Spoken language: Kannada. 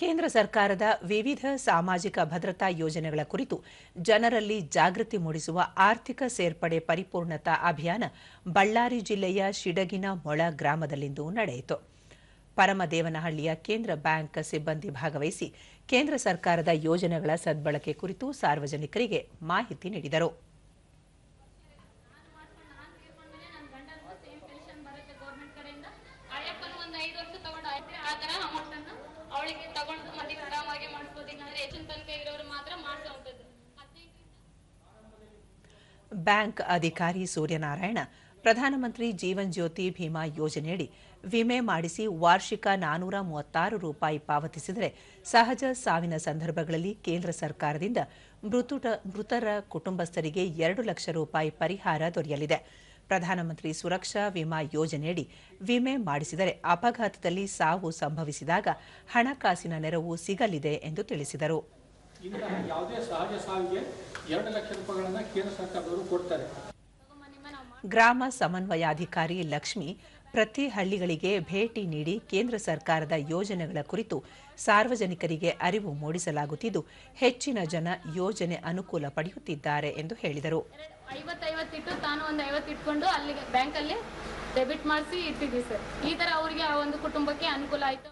ಕೇಂದ್ರ ಸರ್ಕಾರದ ವಿವಿಧ ಸಾಮಾಜಿಕ ಭದ್ರತಾ ಯೋಜನೆಗಳ ಕುರಿತು ಜನರಲ್ಲಿ ಜಾಗೃತಿ ಮೂಡಿಸುವ ಆರ್ಥಿಕ ಸೇರ್ಪಡೆ ಪರಿಪೂರ್ಣತಾ ಅಭಿಯಾನ ಬಳ್ಳಾರಿ ಜಿಲ್ಲೆಯ ಶಿಡಗಿನ ಮೊಳ ಗ್ರಾಮದಲ್ಲಿಂದು ನಡೆಯಿತು. ಪರಮದೇವನಹಳ್ಳಿಯ ಕೇಂದ್ರ ಬ್ಯಾಂಕ್ ಸಿಬ್ಬಂದಿ ಭಾಗವಹಿಸಿ ಕೇಂದ್ರ ಸರ್ಕಾರದ ಯೋಜನೆಗಳ ಸದ್ಬಳಕೆ ಕುರಿತು ಸಾರ್ವಜನಿಕರಿಗೆ ಮಾಹಿತಿ ನೀಡಿದರು ಅಯ್ಯಪ್ಪನ ಒಂದು ಐದು ವರ್ಷ ತಗೊಂಡು ಆಯ್ತು ಆ ತರ ಅಮೌಂಟ್ ಅನ್ನು ತಗೊಂಡು ಆರಾಮಾಗಿ ಮಾಡಿಸ್ಬೋದು ಇಲ್ಲಾಂದ್ರೆ ಹೆಚ್ಚಿನ ತನಕ ಇರೋರು ಮಾತ್ರ ಬ್ಯಾಂಕ್ ಅಧಿಕಾರಿ ಸೂರ್ಯನಾರಾಯಣ ಪ್ರಧಾನಮಂತ್ರಿ ಜೀವನ್ ಜ್ಯೋತಿ ಭೀಮಾ ಯೋಜನೆಯಡಿ ವಿಮೆ ಮಾಡಿಸಿ ವಾರ್ಷಿಕ ನಾನೂರ ಮೂವತ್ತಾರು ರೂಪಾಯಿ ಪಾವತಿಸಿದರೆ ಸಹಜ ಸಾವಿನ ಸಂದರ್ಭಗಳಲ್ಲಿ ಕೇಂದ್ರ ಸರ್ಕಾರದಿಂದ ಮೃತುಟ ಮೃತರ ಕುಟುಂಬಸ್ಥರಿಗೆ ಎರಡು ಲಕ್ಷ ರೂಪಾಯಿ ಪರಿಹಾರ ದೊರೆಯಲಿದೆ. ಪ್ರಧಾನಮಂತ್ರಿ ಸುರಕ್ಷಾ ವಿಮಾ ಯೋಜನೆಯಡಿ ವಿಮೆ ಮಾಡಿಸಿದರೆ ಅಪಘಾತದಲ್ಲಿ ಸಾವು ಸಂಭವಿಸಿದಾಗ ಹಣಕಾಸಿನ ನೆರವು ಸಿಗಲಿದೆ ಎಂದು ತಿಳಿಸಿದರು. ಇಂತಹ ಯಾವುದೇ ಸಹಜ ಸಾವಿಗೆ ಎರಡು ಲಕ್ಷ ರೂಪಾಯಿಗಳನ್ನು ಕೇಂದ್ರ ಸರ್ಕಾರದವರು ಕೊಡ್ತಾರೆ. ಗ್ರಾಮ ಸಮನ್ವಯಾಧಿಕಾರಿ ಲಕ್ಷ್ಮಿ ಪ್ರತಿ ಹಳ್ಳಿಗಳಿಗೆ ಭೇಟಿ ನೀಡಿ ಕೇಂದ್ರ ಸರ್ಕಾರದ ಯೋಜನೆಗಳ ಕುರಿತು ಸಾರ್ವಜನಿಕರಿಗೆ ಅರಿವು ಮೂಡಿಸಲಾಗುತ್ತಿದ್ದು, ಹೆಚ್ಚಿನ ಜನ ಯೋಜನೆ ಅನುಕೂಲ ಪಡೆಯುತ್ತಿದ್ದಾರೆ ಎಂದು ಹೇಳಿದರು. ಐವತ್ತೈವತ್ತು ಇಟ್ಟು ತಾನು ಒಂದು ಐವತ್ತು ಇಟ್ಕೊಂಡು ಅಲ್ಲಿಗೆ ಬ್ಯಾಂಕಲ್ಲಿ ಡೆಬಿಟ್ ಮಾಡಿಸಿ ಇಟ್ಟಿದ್ವಿ ಸರ್. ಈ ತರ ಅವರಿಗೆ ಆ ಒಂದು ಕುಟುಂಬಕ್ಕೆ ಅನುಕೂಲ ಆಯ್ತು.